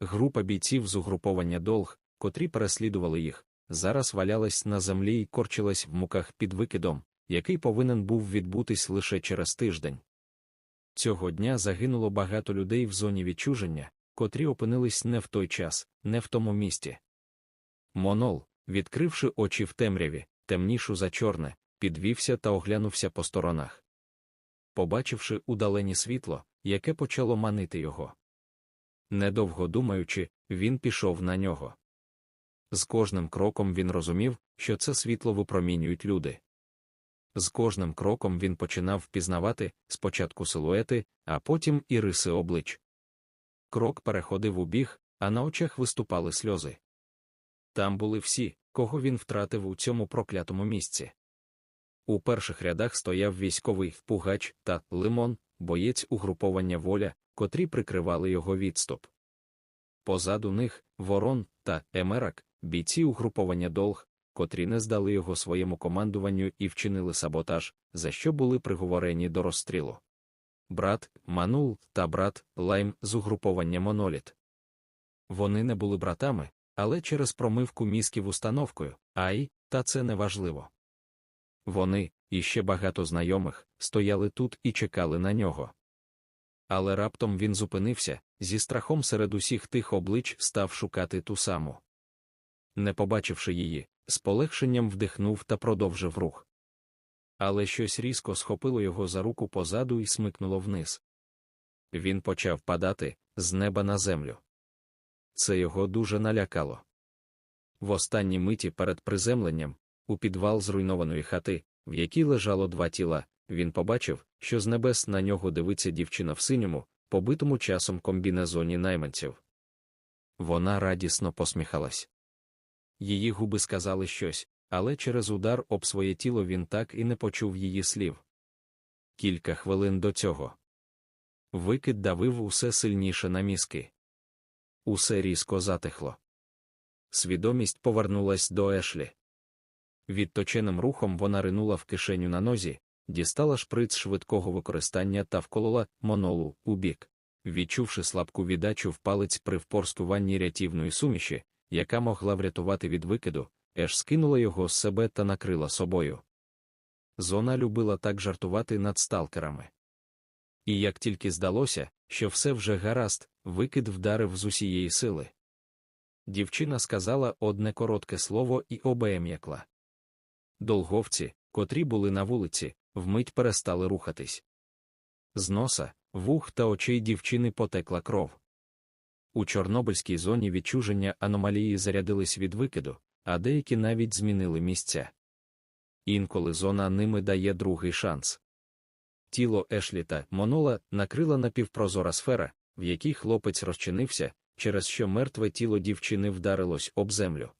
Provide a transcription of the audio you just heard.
Група бійців з угруповання долг, котрі переслідували їх, зараз валялась на землі і корчилась в муках під викидом, який повинен був відбутись лише через тиждень. Цього дня загинуло багато людей в зоні відчуження, котрі опинились не в той час, не в тому місті. Монол, відкривши очі в темряві, темнішу за чорне, підвівся та оглянувся по сторонах. Побачивши удалені світло, яке почало манити його. Недовго думаючи, він пішов на нього. З кожним кроком він розумів, що це світло випромінюють люди. З кожним кроком він починав впізнавати спочатку силуети, а потім і риси облич. Крок переходив у біг, а на очах виступали сльози. Там були всі, кого він втратив у цьому проклятому місці. У перших рядах стояв військовий впугач та лимон, боєць угруповання воля, котрі прикривали його відступ. Позаду них ворон та емерак, бійці угруповання долг, котрі не здали його своєму командуванню і вчинили саботаж, за що були приговорені до розстрілу. Брат Манул та брат Лайм з угруповання Моноліт. Вони не були братами, але через промивку мізків установкою, ай, та це не важливо. Вони, і ще багато знайомих, стояли тут і чекали на нього. Але раптом він зупинився, зі страхом серед усіх тих облич став шукати ту саму. Не побачивши її, з полегшенням вдихнув та продовжив рух. Але щось різко схопило його за руку позаду і смикнуло вниз. Він почав падати з неба на землю. Це його дуже налякало. В останній миті перед приземленням, у підвал зруйнованої хати, в якій лежало два тіла, він побачив, що з небес на нього дивиться дівчина в синьому, побитому часом комбінезоні найманців. Вона радісно посміхалась. Її губи сказали щось, але через удар об своє тіло він так і не почув її слів. Кілька хвилин до цього. Викид давив усе сильніше на мізки. Усе різко затихло. Свідомість повернулась до Ешлі. Відточеним рухом вона ринула в кишеню на нозі, дістала шприц швидкого використання та вколола монолу у бік. Відчувши слабку віддачу в палець при впорскуванні рятівної суміші, яка могла врятувати від викиду, Еш скинула його з себе та накрила собою. Зона любила так жартувати над сталкерами. І як тільки здалося, що все вже гаразд, викид вдарив з усієї сили. Дівчина сказала одне коротке слово і обеєм'якла. Долговці, котрі були на вулиці, вмить перестали рухатись. З носа, вух та очей дівчини потекла кров. У Чорнобильській зоні відчуження аномалії зарядились від викиду, а деякі навіть змінили місця. Інколи зона ними дає другий шанс. Тіло Ешліта Монола накрила напівпрозора сфера, в якій хлопець розчинився, через що мертве тіло дівчини вдарилось об землю.